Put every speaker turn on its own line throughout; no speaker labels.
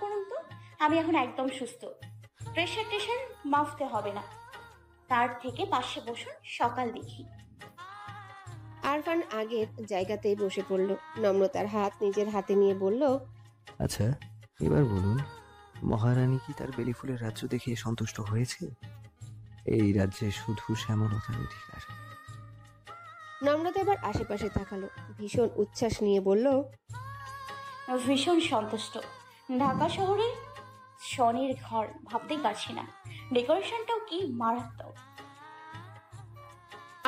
করুন তো আমি এখন একদম সুস্থ। প্রেশার টেশার মাফতে হবে না। তার থেকে পাশে বসুন সকাল দেখি।
আরফান আগের জায়গাতেই বসে পড়ল। নম্রতার হাত নিজের হাতে নিয়ে বলল
আচ্ছা এবার বলুন মহারানী কি তার বেলি ফুলের রাজ্য দেখে সন্তুষ্ট হয়েছে? এই রাজ্যে শুধু শ্যামলতার অধিকার
নম্রতা এবার আশেপাশে তাকালো। ভীষণ উচ্ছ্বাস নিয়ে বলল
ভীষণ সন্তুষ্ট। ঢাকা শহরে শনির ঘর ভাবতেই পারছি না। ডেকোরেশনটাও কি মারাত্মক।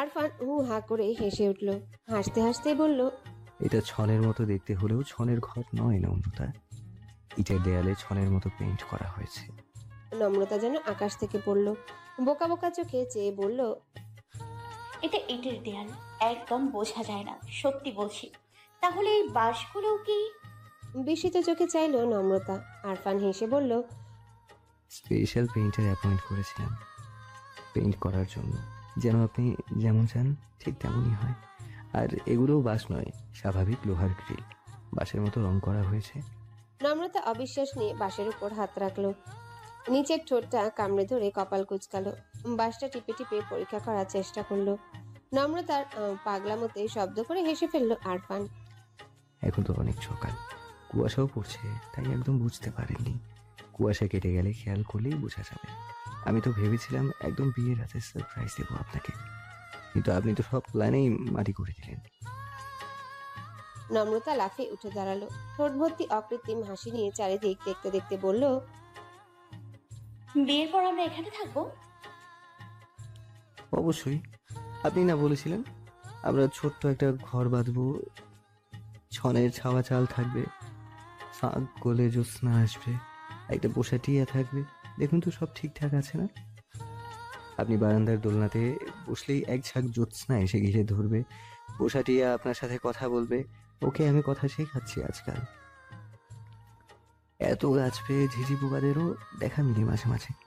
আরফান হু হা করে হেসে উঠল হাসতে হাসতে বলল
এটা ছনের মতো দেখতে হলেও ছনের ঘর নয় নম্রতা ইটের দেয়ালে ছনের মতো পেইন্ট করা হয়েছে।
নম্রতা যেন আকাশ থেকে পড়ল। বোকা বোকা চোখে চেয়ে বলল
এটা ইটের দেয়াল একদম বোঝা যায় না সত্যি বলছি। তাহলে এই বাসগুলোও কি?
বিস্মিত চোখে চাইল নম্রতা। আরফান হেসে বলল
স্পেশাল পেইন্টার অ্যাপয়েন্ট করেছিলাম। পেইন্ট করার জন্য। যেন আপনি যেমন চান ঠিক তেমনই হয়। আর এগুলোও বাস নয় স্বাভাবিক লোহার গ্রিল। বাসের মতো রং করা হয়েছে।
নম্রতা অবিশ্বাস নিয়ে বাঁশের উপর হাত রাখল। নিচের ঠোঁটটা কামড়ে ধরে কপাল কুচকালো। বাসটা টিপে টিপে পরীক্ষা করার চেষ্টা করল। নম্রতার পাগলামোতে শব্দ করে হেসে ফেলল আরফান।
এখন তো অনেক সকাল কুয়াশাও পড়ছে তাই একদম বুঝতে পারেননি কুয়াশা কেটে গেলে খেয়াল করলেই বোঝা যাবে। আমি তো ভেবেছিলাম একদম বিয়ের রাতে সারপ্রাইজ দেবো আপনাকে। কিন্তু আপনি তো সব প্ল্যানেই মাটি করে দিলেন।
নম্রতা লাফে উঠে দাঁড়াল। ঠোঁট ভর্তি অকৃত্রিম হাসি নিয়ে চারিদিক দেখতে দেখতে বলল
বিয়ের পর আমরা এখানে থাকব?
অবশ্যই। আপনি না বলেছিলেন, আমরা ছোট্ট একটা ঘর বাঁধবো, ছনের ছাওয়া চাল থাকবে, ফাঁক গোলে জ্যোৎস্না আসবে, একটা বসা টিয়া থাকবে। দেখুন তো সব ঠিকঠাক আছে না? আপনি বারান্দার দোলনাতে বসলেই এক ঝাঁক জ্যোৎস্না এসে ঘিরে ধরবে। বসা টিয়া আপনার সাথে কথা বলবে। ওকে আমি কথা শেখাচ্ছি আজকাল। এত গাছ পেয়ে ঝিঝি পোকাদেরও দেখা মিলি মাঝে মাঝে।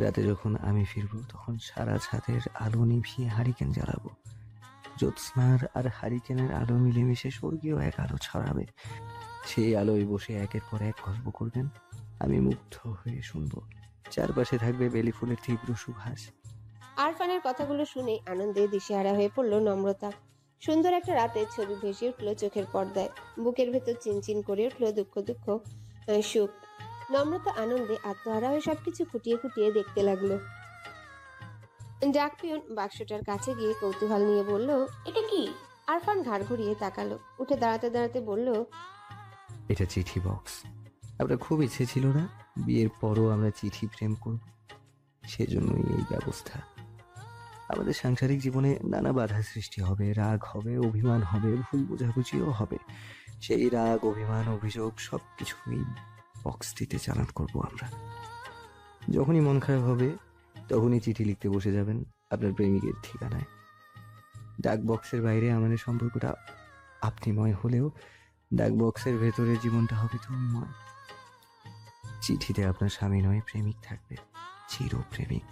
রাতে যখন আমি ফিরবো, তখন সারা ছাদের আলো নিভিয়ে হারিকেন জ্বালাবো। জ্যোৎস্নার আর হারিকেনের আলো মিলেমিশে স্বর্গীয় এক আলো ছড়াবে। সেই আলোয় বসে একের পর এক গল্প করবেন, আমি মুগ্ধ হয়ে শুনব। চারপাশে থাকবে বেলি ফুলের তীব্র সুভাষ।
আরফানের কথাগুলো শুনে আনন্দে দিশেহারা হয়ে পড়ল নম্রতা। সুন্দর একটা রাতের ছবি ভেসে উঠল চোখের পর্দায়। বুকের ভেতর চিনচিন করে উঠল দুঃখ দুঃখ সুখ। নম্রতা, আনন্দে আত্মহারা হয়ে সবকিছু খুঁটিয়ে খুঁটিয়ে দেখতে লাগল। ডাকপিয়ন বাক্সটার কাছে গিয়ে কৌতূহল নিয়ে বলল,
এটা কি?
আরফান ঘাড় ঘুরিয়ে তাকালো। উঠে দাঁড়াতে দাঁড়াতে বলল,
এটা চিঠি বক্স। আপনার খুব ইচ্ছে ছিল না? বিয়ের পরও আমরা চিঠি প্রেম করব? সেজন্যই এই ব্যবস্থা। আমাদের সাংসারিক জীবনে নানা বাধা সৃষ্টি হবে। রাগ হবে, অভিমান হবে, ভুল বোঝাবুঝিও হবে। সেই রাগ, অভিমান, অভিযোগ সব কিছুই বক্সটিতে চালান করব আমরা। যখনই মন খারাপ হবে, তখনই চিঠি লিখতে বসে যাবেন আপনার প্রেমিকের ঠিকানায়। ডাক বক্সের বাইরে আমাদের সম্পর্কটা আপনিময় হলেও ডাক বক্সের ভেতরে জীবনটা হবে তুমিময় চিঠিতে আপনার স্বামী নয়, প্রেমিক থাকবে চির প্রেমিক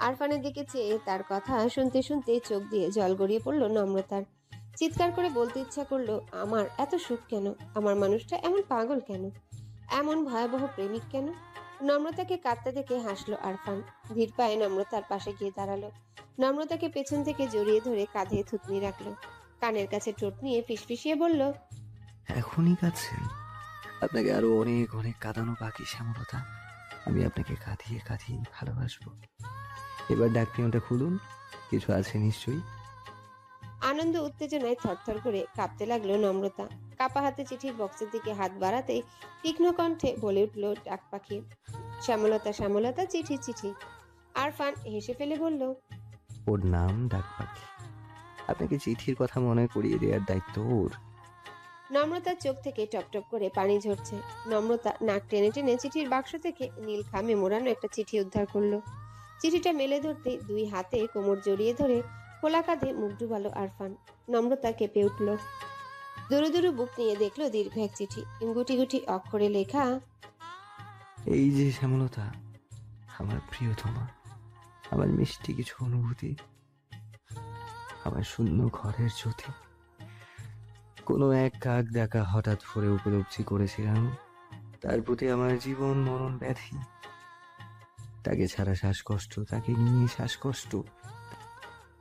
আরফানের দিকে চেয়ে তার কথা শুনতে শুনতে চোখ দিয়ে জল গড়িয়ে পড়ল নম্রতার। চিৎকার করে বলতে ইচ্ছা করল, আমার এত সুখ কেন? আমার মানুষটা এমন পাগল কেন? এমন ভয়াবহ প্রেমিক কেন? নম্রতাকে কাঁদতে দেখে হাসলো আরফান। ধীর পায়ে নম্রতার পাশে গিয়ে দাঁড়াল। নম্রতাকে পেছন থেকে জড়িয়ে ধরে কাঁধে থুতনি রাখল। কানের কাছে ঠোঁট নিয়ে ফিসফিসিয়ে বলল
এখনই কাঁদছেন? আপনাকে আরও অনেক অনেক কাঁদানো বাকি শ্যামলতা। আমি আপনাকে কাঁদিয়ে কাঁদিয়ে ভালোবাসবো। এবার ডাক পিয়নটা খুলুন। কিছু আছে নিশ্চয়ই?
আনন্দ উত্তেজনায় থরথর করে কাঁপতে লাগল নম্রতা। কাপা হাতে চিঠির বক্সের দিকে হাত বাড়াতে তীক্ষ্ণ কণ্ঠে বলে উঠল ডাক পাখি শ্যামলতা শ্যামলতা চিঠি চিঠি। আরফান হেসে ফেলে বলল
ওর নাম ডাক পাখি। আপনাকে চিঠির কথা মনে করিয়ে দেওয়ার দায়িত্ব ওর।
নম্রতার চোখ থেকে টপটপ করে পানি ঝরছে। নম্রতা নাক টেনে টেনে চিঠির বাক্স থেকে নীল খামে মোড়ানো একটা চিঠি উদ্ধার করল। চিঠিটা মেলে ধরতে দুই হাতে কোমর জড়িয়ে ধরে খোলা কাঁধে মুখ ডুবালো আরফান। নম্রতা কেঁপে উঠল দুরু দুরু বুক নিয়ে দেখল দীর্ঘ এক চিঠি। গুটি গুটি অক্ষরে লেখা,
এই যে শ্যামলতা, আমার প্রিয়তমা, আমার মিষ্টি কিছু অনুভূতি, আমার শূন্য ঘরের জ্যোতি। কোনো এক কাক দেখা হঠাৎ করে উপলব্ধি করেছিলাম, তার প্রতি আমার জীবন মরণ ব্যাধি। তাকে ছাড়া শ্বাসকষ্ট, তাকে নিয়ে শ্বাসকষ্ট,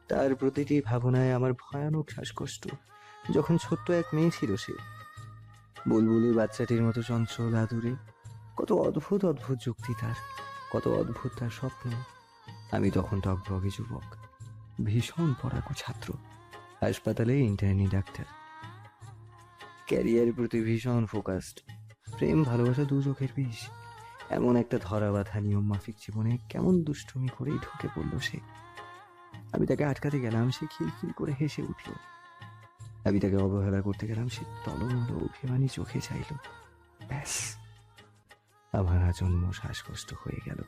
তার প্রতিটি ভাবনায় আমার ভয়ানক শ্বাসকষ্ট। যখন ছোট্ট এক মেয়ে ছিল সে। বুলবুলি বাচ্চাটির মতো চঞ্চল, আদুরে। কত অদ্ভুত অদ্ভুত যুক্তি তার। কত অদ্ভুত তার স্বপ্ন। আমি তখন টকবগে যুবক। ভীষণ পড়াকু ছাত্র। হাসপাতালে ইন্টার্নি ডাক্তার। ক্যারিয়ারের প্রতি ভীষণ ফোকাসড প্রেম, ভালোবাসা দু চোখের বিষ এমন একটা ধরা বাঁধা নিয়ম মাফিক জীবনে কেমন দুষ্টুমি করেই ঢুকে পড়ল সে। আমি তাকে আটকাতে গেলাম, সে খিলখিল করে হেসে উঠল। আমি তাকে অবহেলা করতে গেলাম, সে টলমল অভিমানী চোখে চাইল। ব্যাস, আমার আজন্ম শ্বাসকষ্ট হয়ে গেল।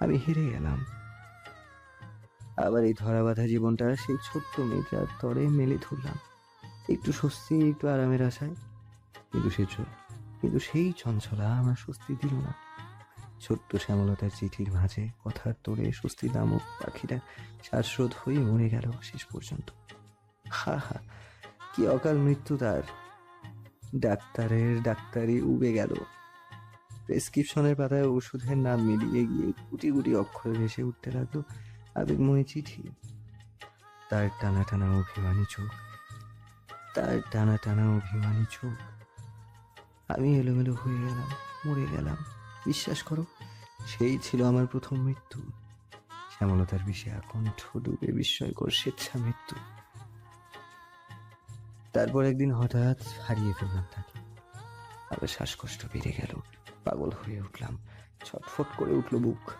আমি হেরে গেলাম। আবার এই ধরা বাঁধা জীবনটা সেই ছোট্ট মেয়েটার তরে মেলে ধরলাম। একটু স্বস্তি, একটু আরামের আশায়। কিন্তু সে কিন্তু সেই চঞ্চলা আমার স্বস্তি দিল না। ছোট্ট শ্যামলতার চিঠির মাঝে কথার তোড়ে স্বস্তি নামক পাখিটা শ্বাসরোধ হয়ে মরে গেল শেষ পর্যন্ত। হা হা কি অকাল মৃত্যু তার? ডাক্তারের ডাক্তারি উবে গেল। প্রেসক্রিপশনের পাতায় ওষুধের নাম মিলিয়ে গিয়ে গুটি গুটি অক্ষরে ভেসে উঠতে লাগল আবেগময় চিঠি। তার টানা টানা অভিমানী চোখ। তার টানা টানা অভিমানী চোখ। আমি এলোমেলো হয়ে গেলাম, মরে গেলাম। বিশ্বাস করো, সেই ছিল আমার প্রথম মৃত্যু। শ্যামলতার বিষে আকণ্ঠ ডুবে বিস্ময়কর স্বেচ্ছা মৃত্যু। তারপর একদিন হঠাৎ হারিয়ে ফেললাম তাকে। আবার শ্বাসকষ্ট বেড়ে গেল, পাগল হয়ে উঠলাম, ছটফট করে উঠল বুক।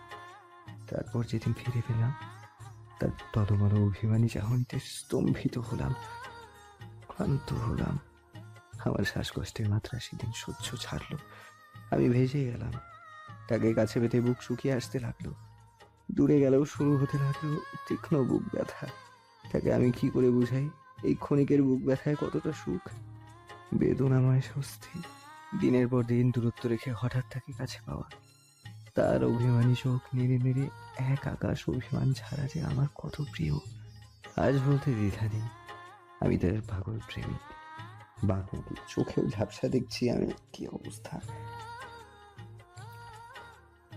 তারপর যেদিন ফিরে পেলাম, তার তদমল অভিমানী চাহনিতে স্তম্ভিত হলাম, ক্লান্ত হলাম। আমার শ্বাসকষ্টের মাত্রা সেদিন সহ্য ছাড়লো। আমি ভেসে গেলাম। তাকে কাছে পেতে বুক শুকিয়ে আসতে লাগল। দূরে গেলেও শুরু হতে লাগল তীক্ষ্ণ বুক ব্যথা। তাকে আমি কি করে বুঝাই? এই ক্ষণিকের বুক ব্যথায় কতটা সুখ? বেদনাময় স্বস্তি। দিনের পর দিন দূরত্ব রেখে হঠাৎ তাকে কাছে পাওয়া। তার অভিমানী চোখ নেড়ে নেড়ে এক আকাশ অভিমান ছাড়া যে আমার কত প্রিয়। আজ বলতে দ্বিধা নেই। আমি তার পাগল প্রেমিক। বাঘ চোখেও ঝাপসা দেখছি আমি। কি অবস্থা?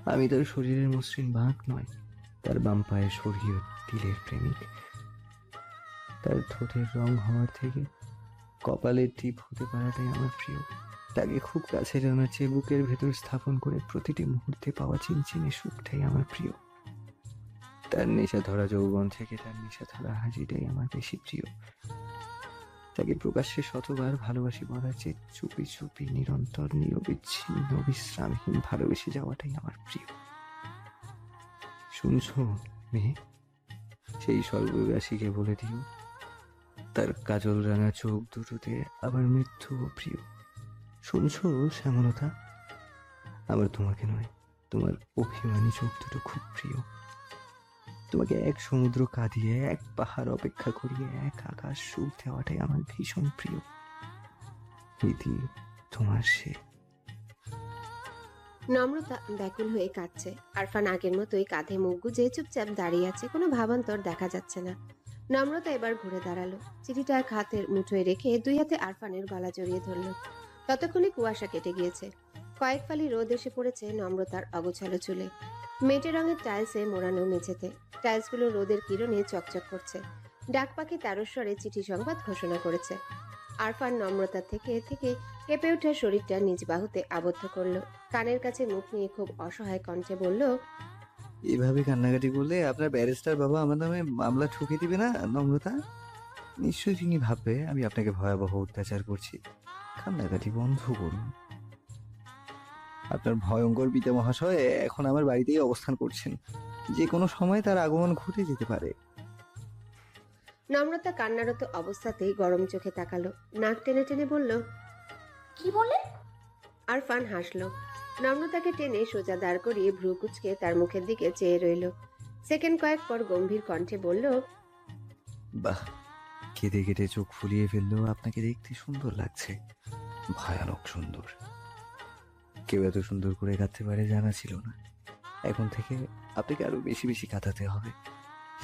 আমি তার শরীরের মসৃণ বাঁক নয়, তার বাম পায়ে স্বর্গীয় তিলের প্রেমিক। তার ঠোঁটের রং হওয়ার থেকে কপালের টিপ হতে পারাটাই আমার প্রিয়। তাকে খুব কাছে জানার চেয়ে বুকের ভেতর স্থাপন করে প্রতিটি মুহূর্তে পাওয়া চিনচিনে সুখটাই আমার প্রিয়। তার নেশা ধরা যৌবন থেকে তার নেশা ধরা হাজিটাই আমার বেশি প্রিয়। তাকে প্রকাশ্যে শতবার ভালোবাসি বলার চেয়ে চুপি চুপি, নিরন্তর, নিরবিচ্ছিন্ন, বিশ্রামহীন ভালোবেসে যাওয়াটাই আমার প্রিয়। শুনছো, মেয়ে? সেই স্বর্গবাসীকে বলে দিও। তার কাজল রাঙা চোখ দুটোতে আবার মৃত্যু প্রিয়। শুনছো শ্যামলতা? আমার তোমাকে নয়, তোমার অভিমানী চোখ দুটো খুব প্রিয়। তোমাকে এক সমুদ্র কাঁদিয়ে, এক পাহাড় অপেক্ষা করিয়ে, এক আকাশ সুখ দেওয়াটাই আমার ভীষণ প্রিয়। ইতি তোমার সে।
নম্রতা ব্যাকুল হয়ে কাঁদছে। আরফান আগের মতোই কাঁধে মুখ গুজে চুপচাপ দাঁড়িয়ে আছে, কোনো ভাবান্তর দেখা যাচ্ছে না। নম্রতা এবার ঘুরে দাঁড়াল। চিঠিটা এক হাতের মুঠোয় রেখে দুই হাতে আরফানের গলা জড়িয়ে ধরলো। ততক্ষণে কুয়াশা কেটে গিয়েছে। কয়েক ফালি রোদ এসে পড়েছে নম্রতার অগোছালো চুলে। মেটে রঙের টাইলসে মোড়ানো মেঝেতে। টাইলসগুলো রোদের কিরণে চকচক করছে। ডাক পাখি তারস্বরে চিঠি সংবাদ ঘোষণা করেছে। আরফান নম্রতা থেকে থেকে কেঁপে ওঠা শরীরটা নিজ বাহুতে আবদ্ধ করল। কানের কাছে মুখ নিয়ে খুব অসহায় কণ্ঠে বলল
এভাবে কান্নাকাটি করলে আপনার ব্যারিস্টার বাবা আমার নামে মামলা ঠুকে দিবে না, নম্রতা? নিশ্চয়ই তিনি ভাববে, আমি আপনাকে ভয়াবহ অত্যাচার করছি। কান্নাকাটি বন্ধ করুন। আপনার ভয়ঙ্কর পিতা মহাশয় এখন আমার বাড়িতেই অবস্থান করছেন। যে কোনো সময় তার আগমন ঘটে যেতে পারে।
নম্রতা কান্নারত অবস্থাতেই গরম চোখে তাকালো। নাক টেনে টেনে বলল,
কি বললেন
আরফান হাসলো। নম্রতাকে টেনে সোজা দাঁড় করিয়ে ভ্রু কুচকে তার মুখের দিকে চেয়ে রইল। সেকেন্ড কয়েক পর গম্ভীর কণ্ঠে বলল
বাহ কেঁদে কেটে চোখ ফুলিয়ে ফেললেও আপনাকে দেখতে সুন্দর লাগছে। ভয়ানক সুন্দর। কেউ এত সুন্দর করে কাঁদতে পারে জানা ছিল না। এখন থেকে আপনাকে আরও বেশি বেশি কাঁদাতে হবে।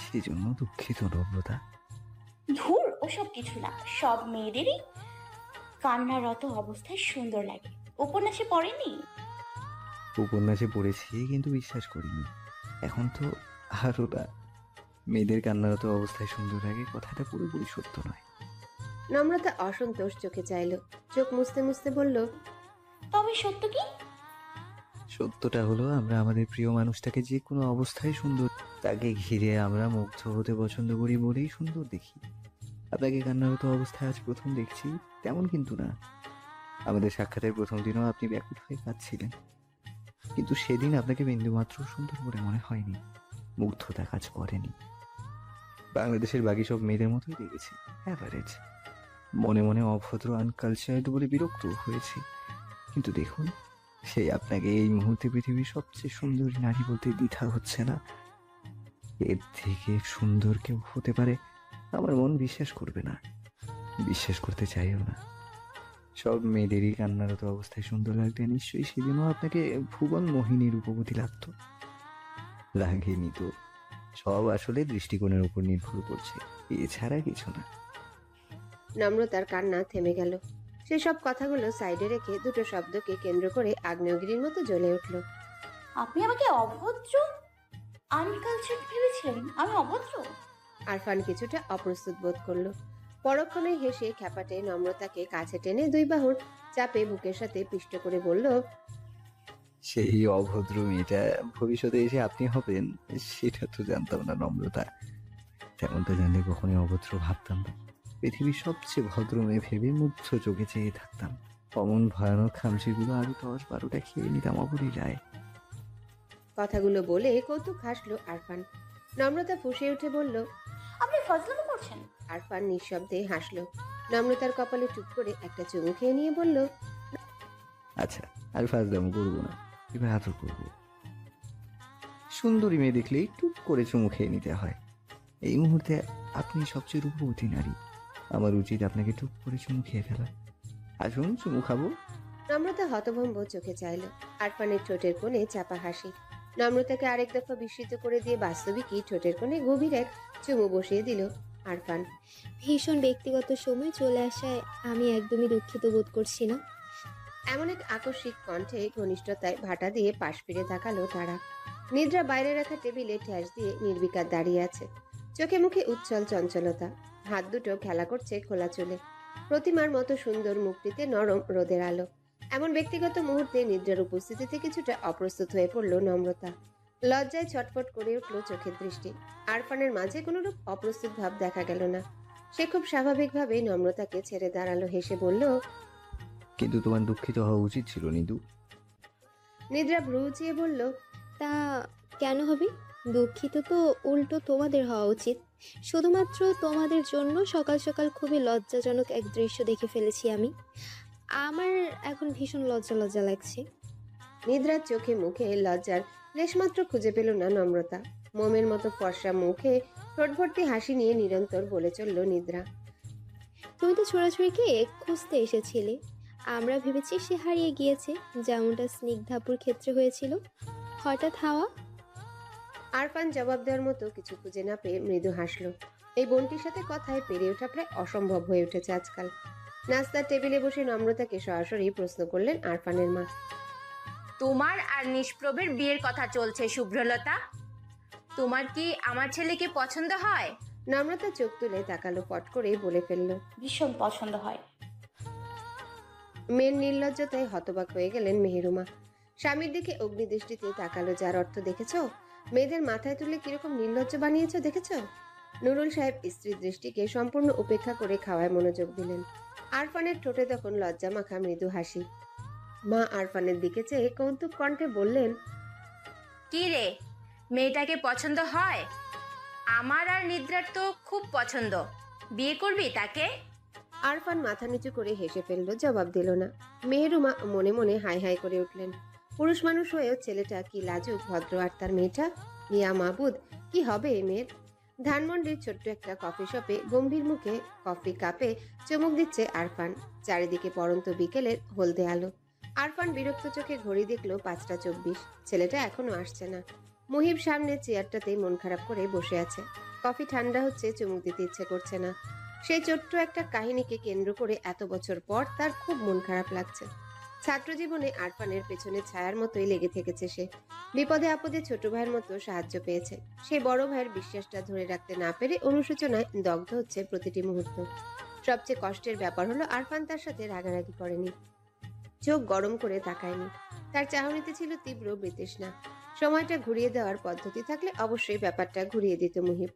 সেই জন্য দুঃখিত নম্রতা।
ধুর ওসব কিছু না। সব মেয়েদেরই কান্নারত অবস্থায় সুন্দর লাগে। উপন্যাসে পড়েনি?
উপন্যাসে পড়েছি কিন্তু বিশ্বাস করিনি। এখন তো আরও না মেয়েদের কান্নারত অবস্থায় সুন্দর লাগে কথাটা পুরোপুরি সত্য নয়।
নম্রতা অসন্তোষ চোখে চাইল। চোখ মুছতে মুছতে বলল
তবে সত্য কি?
সত্যটা হলো আমরা আমাদের প্রিয় মানুষটাকে যে কোনো অবস্থায় সুন্দর তাকে ঘিরে আমরা মুগ্ধ হতে পছন্দ করি বলেই সুন্দর দেখি। আপনাকে কান্নারত অবস্থায় আজ প্রথম দেখছি তেমন কিন্তু না। আমাদের সাক্ষাতের প্রথম দিনও আপনি ব্যাকুট হয়ে কাঁদছিলেন। কিন্তু সেদিন আপনাকে বিন্দুমাত্র সুন্দর বলে মনে হয়নি। মুগ্ধতা কাজ করেনি। বাংলাদেশের বাকি সব মেয়েদের মতোই দেখেছি। অ্যাভারেজ মনে মনে অভদ্র আনকালচার্ড বলে বিরক্ত হয়েছি। কিন্তু দেখুন সেই আপনাকে এই মুহূর্তে পৃথিবীর সবচেয়ে সুন্দরী নারী বলতে দ্বিধা হচ্ছে না। এর থেকে সুন্দর কেউ হতে পারে, আমার মন বিশ্বাস করবে না। বিশ্বাস করতে চাইও না। সব মেয়েদেরই কান্নারত অবস্থায় সুন্দর লাগবে নিশ্চয়ই সেদিনও আপনাকে ভুবন মোহিনী রূপবতী লাগতো। লাগেনি তো। সব আসলে দৃষ্টিকোণের উপর নির্ভর করছে। এছাড়া কিছু না।
নম্রতার কান্না থেমে গেল। সেই সব কথাগুলো সাইডে রেখে দুটো শব্দকে কেন্দ্র করে আগ্নেয়গিরির মতো জ্বলে উঠল।
আপনি আমাকে অভদ্র? আনকালচার ভেবেছিলেন আমি অভদ্র?
আরফান কিছুটা অপ্রস্তুত বোধ করল। পরক্ষণে হেসে খ্যাপাটে নম্রতাকে কাছে টেনে দুই বাহুর চাপে বুকের সাথে পিষ্ট করে বলল
সেই অভদ্র মেয়েটা ভবিষ্যতে এসে আপনি হবেন সেটা তো জানতাম না নম্রতা। তেমনটা জানলে কখনোই অভদ্র ভাবতাম না। পৃথিবীর সবচেয়ে ভদ্র মেয়ে ভেবে মুগ্ধ চোখে চেয়ে থাকতাম। অমন ভয়ানক খামচিগুলো আরও দশ বারোটা খেয়ে নিতাম অপরিলায়
কথাগুলো বলে কৌতুক হাসলো আরফান। নম্রতা ফুঁসে উঠে বলল
আপনি ফজলামো করছেন?
আরফান নিঃশব্দে হাসলো। নম্রতার কপালে চুপ করে একটা চুমু খেয়ে নিয়ে বলল
আচ্ছা আর ফাজলামো করব না এবার আদর করব। সুন্দরী মেয়ে দেখলেই টুক করে চুমু খেয়ে নিতে হয়। এই মুহূর্তে আপনি সবচেয়ে রূপবতী নারী। আমার উচিত আপনাকে টুক করে চুমু খেয়ে ফেলা। আসুন চুমু খাব।
নম্রতা হতভম্ব চোখে চাইল। আরফানের ঠোঁটের কোণে চাপা হাসি। নম্রতাকে আরেক দফা বিস্মিত করে দিয়ে বাস্তবিকই ঠোঁটের কোণে গভীর এক চুমু বসিয়ে দিল। আরফান।
ভীষণ ব্যক্তিগত সময় চলে আসায় আমি একদমই দুঃখিত বোধ করছি না।
এমন এক আকস্মিক কণ্ঠে ঘনিষ্ঠতায় ভাটা দিয়ে পাশ ফিরে তাকালো তারা। নিদ্রা বাইরে রাখা টেবিলে ঠ্যাস দিয়ে নির্বিকার দাঁড়িয়ে আছে। চোখে মুখে উচ্ছল চঞ্চলতা। হাত দুটো খেলা করছে খোলা চুলে। প্রতিমার মতো সুন্দর মুখটিতে নরম রোদের আলো। এমন ব্যক্তিগত মুহূর্তে নিদ্রার উপস্থিতিতে কিছুটা অপ্রস্তুত হয়ে পড়ল নম্রতা। লজ্জায় ছটফট করে উঠল চোখের দৃষ্টি। আরফানের মাঝে কোনো কোনোরূপ অপ্রস্তুত ভাব দেখা গেল না। সে খুব স্বাভাবিকভাবেই নম্রতাকে ছেড়ে দাঁড়াল হেসে বলল
কিন্তু তোমার দুঃখিত হওয়া উচিত ছিল নিদু।
নিদ্রা ভ্রু উঁচিয়ে বলল
তা কেন হবে? দুঃখিত তো উল্টো তোমাদের হওয়া উচিত। শুধুমাত্র তোমাদের জন্য সকাল সকাল খুবই লজ্জাজনক এক দৃশ্য দেখে ফেলেছি আমি। আমার এখন ভীষণ লজ্জা লজ্জা লাগছে।
নিদ্রার চোখে মুখে লজ্জার লেশমাত্র খুঁজে পেল না নম্রতা। মোমের মতো ফর্সা মুখে ঠোঁটভর্তি হাসি নিয়ে নিরন্তর বলে চলল নিদ্রা।
তুমি তো ছোড়াছুড়িকে খুঁজতে এসেছিলে। আমরা ভেবেছি সে হারিয়ে গিয়েছে যেমনটা স্নিগ্ধাপুর ক্ষেত্রে হয়েছিল। হঠাৎ হাওয়া?
আরফান জবাব দেওয়ার মতো কিছু খুঁজে না পেয়ে মৃদু হাসলো। এই বোনটির সাথে কথায় পেরে ওঠা প্রায় অসম্ভব হয়ে উঠেছে আজকাল। নাস্তার টেবিলে বসে নম্রতাকে সরাসরি প্রশ্ন করলেন আরফানের মা।
তোমার আর নিষ্প্রভের বিয়ের কথা চলছে শুভ্রলতা। তোমার কি আমার ছেলেকে পছন্দ হয়?
নম্রতা চোখ তুলে তাকালো পট করে বলে ফেলল।
ভীষণ পছন্দ হয়।
মেয়ের নির্লজ্জতায় হতবাক হয়ে গেলেন মেহেরুমা। স্বামীর দিকে অগ্নিদৃষ্টিতে তাকালো যার অর্থ দেখেছ? মেয়েদের মাথায় তুলে কীরকম নির্লজ্জ বানিয়েছো দেখেছ? নুরুল সাহেব স্ত্রীর দৃষ্টিকে সম্পূর্ণ উপেক্ষা করে খাওয়ায় মনোযোগ দিলেন। আরফানের ঠোঁটে তখন লজ্জা মাখা মৃদু হাসি। মা আরফানের দিকে চেয়ে কৌতুক কণ্ঠে বললেন
কি রে মেয়েটাকে পছন্দ হয়? আমার আর নিদ্রার তো খুব পছন্দ। বিয়ে করবি তাকে?
আরফান মাথা নিচু করে হেসে ফেলল জবাব দিল না। মেহেরুমা মনে মনে হাই হাই করে উঠলেন। পুরুষ মানুষ হয়েও ছেলেটা কি লাজুক ভদ্র আর তার মেয়েটা? ইয়া মাবুদ কি হবে এ মেয়ের? ধানমন্ডির ছোট্ট একটা কফি শপে গম্ভীর মুখে কফি কাপে চমক দিচ্ছে আরফান। চারিদিকে পরন্ত বিকেলের হলদে আলো। আরফান বিরক্ত চোখে ঘড়ি দেখল পাঁচটা চব্বিশ। ছেলেটা এখনও আসছে না। মুহিব সামনে চেয়ারটাতেই মন খারাপ করে বসে আছে। কফি ঠান্ডা হচ্ছে, চুমুক দিতে ইচ্ছে করছে না। সেই ছোট্ট একটা কাহিনীকে কেন্দ্র করে এত বছর পর তার খুব মন খারাপ লাগছে। ছাত্র জীবনে আরফানের পেছনে ছায়ার মতোই লেগে থেকেছে সে। বিপদে আপদে ছোট ভাইয়ের মতো সাহায্য পেয়েছে। সেই বড় ভাইয়ের বিশ্বাসটা ধরে রাখতে না পেরে অনুশোচনায় দগ্ধ হচ্ছে প্রতিটি মুহূর্ত। সবচেয়ে কষ্টের ব্যাপার হলো আরফান তার সাথে রাগারাগি করেনি। চোখ গরম করে তাকায়নি। তার চাহনিতে ছিল তীব্র বিতৃষ্ণা। সময়টা ঘুরিয়ে দেওয়ার পদ্ধতি থাকলে অবশ্যই ব্যাপারটা ঘুরিয়ে দিত মুহিব।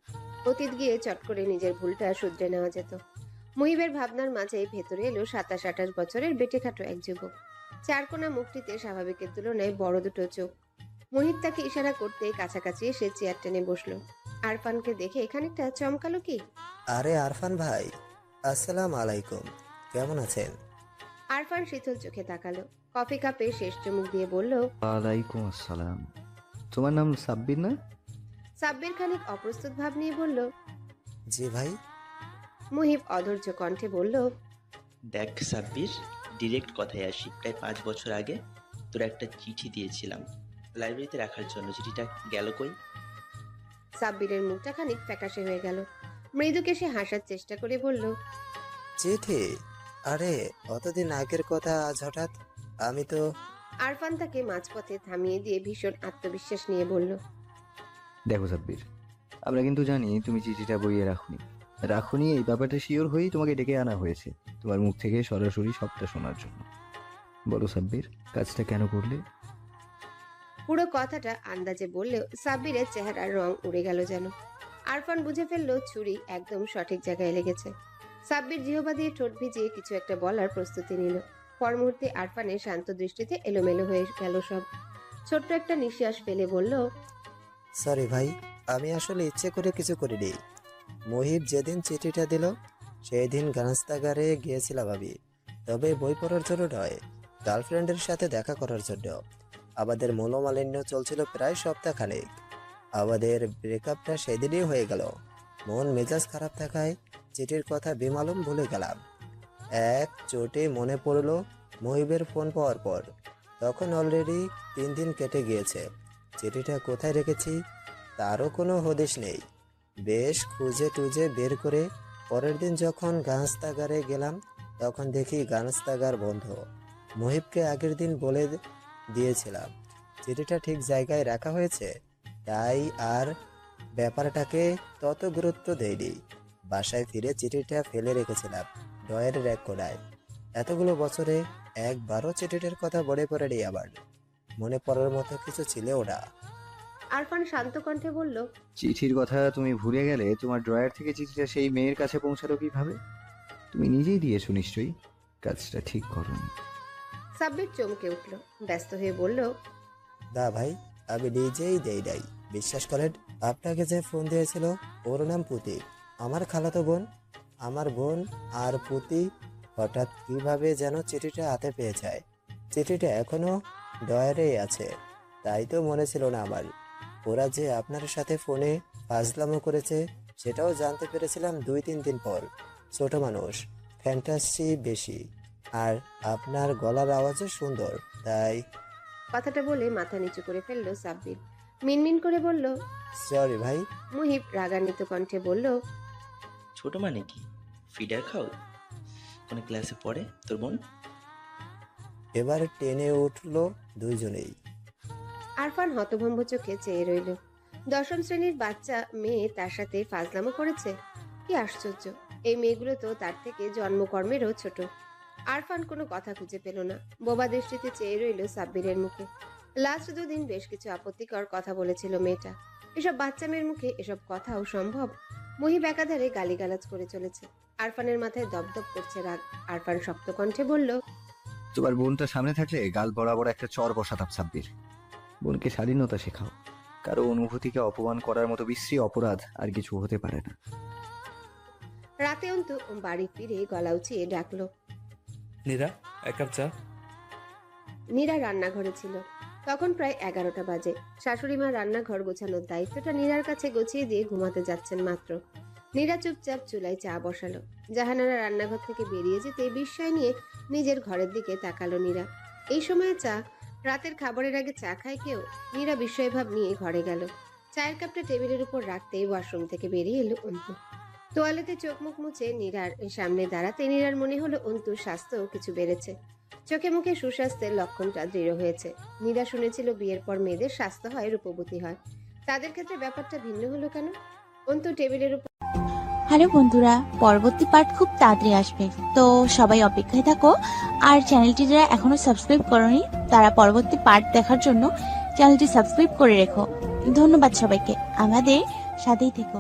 অতীত গিয়ে চট করে নিজের ভুলটা শুধরে নেওয়া যেত। মুহিবের ভাবনার মাঝে ভেতরে এলো সাতাশ, আঠাশ বছরের বেটেখাটো এক যুবক। চারকোনা মুখটিতে স্বাভাবিকের তুলনায় বড় দুটো চোখ। মুহিব তাকে ইশারা করতে কাছাকাছি এসে চেয়ার টেনে বসল। আরফানকে দেখে খানিকটা চমকালো কি?
আরে আরফান ভাই, আসসালাম আলাইকুম। কেমন আছেন?
আরফান শীতল চোখে তাকালো। কফি কাপে শেষ চুমুক দিয়ে বলল
ওয়ালাইকুম আসসালাম। তোমার নাম সাব্বির না?
সাব্বির খানিক অপ্রস্তুত ভাব নিয়ে বলল
জি ভাই।
মুহিব অধৈর্য কণ্ঠে বলল
দেখ সাব্বির ডিরেক্ট কথায় আসি প্রায় পাঁচ বছর আগে তোর একটা চিঠি দিয়েছিলাম। লাইব্রেরিতে রাখার জন্য চিঠিটা গেল কই?
সাব্বিরের মুখটা খানিক ফ্যাকাশে হয়ে গেল। মৃদুকে সে হাসার চেষ্টা করে বলল
চিঠি? আরে অতদিন আগের কথা আজ হঠাৎ আমি তো
আরফান তাকে মাঝপথে থামিয়ে দিয়ে ভীষণ আত্মবিশ্বাস নিয়ে বলল
দেখো সাব্বির আমরা কিন্তু জানি তুমি চিঠিটা বইয়ে রাখুনি। রাখুনি এই ব্যাপারটা শিওর হয়েই তোমাকে ডেকে আনা হয়েছে তোমার মুখ থেকে সরাসরি সবটা শোনার জন্য। বলো সাব্বির কাজটা কেন করলে?
পুরো কথাটা আন্দাজে বললেও সাব্বিরের চেহারার রং উড়ে গেল যেন। আরফান বুঝে ফেলল ছুরি একদম সঠিক জায়গায় লেগেছে। সাব্বির জিহবা দিয়ে ঠোঁট ভিজিয়ে কিছু একটা বলার প্রস্তুতি নিল। পর মুহূর্তে আরফানের শান্ত দৃষ্টিতে এলোমেলো হয়ে গেল সব। ছোট্ট একটা নিঃশ্বাস ফেলে বলল
সরি ভাই, আমি আসলে ইচ্ছে করে কিছু করিনি। মহিব যেদিন চিঠিটা দিল সেই দিন গানাস্তাগারে গিয়েছিলাম আমি। তবে বই পড়ার জন্য নয়, গার্লফ্রেন্ডের সাথে দেখা করার জন্য। আমাদের মনোমালিন্য চলছিল প্রায় সপ্তাহখানেক। আমাদের ব্রেকআপটা সেদিনই হয়ে গেল। মন মেজাজ খারাপ থাকায় চিঠির কথা বেমালুম ভুলে গেলাম। এক চোটে মনে পড়ল মহিবের ফোন পাওয়ার পর। তখন অলরেডি তিন দিন কেটে গিয়েছে। চিঠিটা কোথায় রেখেছি তারও কোনো হদিশ নেই। বেশ খুঁজে টুজে বের করে পরের দিন যখন গানস্তাগারে গেলাম, তখন দেখি গানস্তাগার বন্ধ। মহিবকে আগের দিন বলে দিয়েছিলাম চিঠিটা ঠিক জায়গায় রাখা হয়েছে? তাই আর ব্যাপারটাকে তত গুরুত্ব দেয়নি। বাসায় ফিরে চিঠিটা ফেলে রেখেছিলাম ডয়ের এক কোনায়। এতগুলো বছরে একবারও চিঠিটার কথা মনে পড়েনি আবার মনে পড়ার মতো কিছু ছিলও না।
আরফান শান্ত কণ্ঠে বলল
চিঠির কথা তুমি ভুলে গেলে তোমার ড্রয়ার থেকে চিঠিটা সেই মেয়ের কাছে পৌঁছালো কীভাবে? তুমি নিজেই দিয়েছ নিশ্চয়ই। কাজটা ঠিক করনি।
সাব্বির চমকে উঠল ব্যস্ত হয়ে বলল
না ভাই আমি নিজেই দেই নাই। বিশ্বাস করেন, আপনাকে যে ফোন দিয়েছিল, ওর নাম পুতি। আমার খালাতো বোন, আমার বোন আর পুতি হঠাৎ কীভাবে যেন চিঠিটা হাতে পেয়ে যায়। চিঠিটা এখনও ডয়ারেই আছে, তাই তো মনে ছিল না আমার। ওরা যে আপনার সাথে ফোনে ফাজলামো করেছে, সেটাও জানতে পেরেছিলাম দুই তিন দিন পর। ছোট মানুষ, ফ্যান্টাসি বেশি, আর আপনার গলার আওয়াজও সুন্দর, তাই
কথাটা বলে মাথা নিচু করে ফেলল সাব্বির। মিনমিন করে বলল
সরি ভাই।
মুহিব রাগান্বিত কণ্ঠে বলল
ছোট মানে কি? ফিডার খাও? কোন ক্লাসে পড়ে তোর বোন?
এবার টেনে উঠল দুইজনেই।
আরফান হতভম্ব চোখে চেয়ে রইল। দশম শ্রেণির বাচ্চা মেয়ে তার সাথে ফাজলামো করেছে। কি আশ্চর্য এই মেয়েগুলো তো তার থেকে জন্মকর্মেরও ছোট। আরফান কোনো কথা খুঁজে পেল না। বোবা দৃষ্টিতে চেয়ে রইল সাব্বিরের মুখে। লাস্ট দুদিন বেশ কিছু আপত্তিকর কথা বলেছিল মেয়েটা। এসব বাচ্চা মেয়ের মুখে এসব কথাও সম্ভব? মহিব একাধারে গালিগালাজ করে চলেছে। আরফানের মাথায় দপদপ করছে রাগ। আরফান শক্ত কণ্ঠে বলল
তোমার বোনটা সামনে থাকলে গাল বরাবর একটা চর বসাতাম সাব্বির। বোনকে স্বাধীনতা শেখাও। কারও অনুভূতিকে অপমান করার মতো বিশ্রী অপরাধ আর কিছু হতে পারে না।
রাতে অন্ত বাড়ি ফিরে গলা উঁচিয়ে ডাকলো
নীরা এক কাপ চা।
নীরা রান্নাঘরে ছিল। তখন প্রায় এগারোটা বাজে। শাশুড়ি মা রান্নাঘর গোছানোর দায়িত্বটা নীরার কাছে গুছিয়ে দিয়ে ঘুমাতে যাচ্ছেন মাত্র। নীরা চুপচাপ চুলায় চা বসালো। জাহানারা রান্নাঘর থেকে বেরিয়ে যেতে বিস্ময় নিয়ে নিজের ঘরের দিকে তাকালো নীরা। এই সময়ে চা, রাতের খাবারের আগে চা খায় কেউ? নীরা বিস্ময়ভাব নিয়ে ঘরে গেল। চায়ের কাপটা টেবিলের উপর রাখতেই ওয়াশরুম থেকে বেরিয়ে এলো অন্তু। তোয়ালেতে চোখ মুখ মুছে নীরার সামনে দাঁড়াতে নীরার মনে হলো অন্তুর স্বাস্থ্য কিছু বেড়েছে। চোখে মুখে সুস্বাস্থ্যের লক্ষণটা দৃঢ় হয়েছে। নীরা শুনেছিল বিয়ের পর মেয়েদের স্বাস্থ্য হয়, রূপবতী হয়। তাদের ক্ষেত্রে ব্যাপারটা ভিন্ন হলো কেন? অন্তু টেবিলের উপর
হ্যালো বন্ধুরা, পরবর্তী পার্ট খুব তাড়াতাড়ি আসবে। তো সবাই অপেক্ষায় থাকো, আর চ্যানেলটি যারা এখনও সাবস্ক্রাইব করনি, তারা পরবর্তী পার্ট দেখার জন্য চ্যানেলটি সাবস্ক্রাইব করে রেখো। ধন্যবাদ সবাইকে। আমাদের সাথেই থেকো।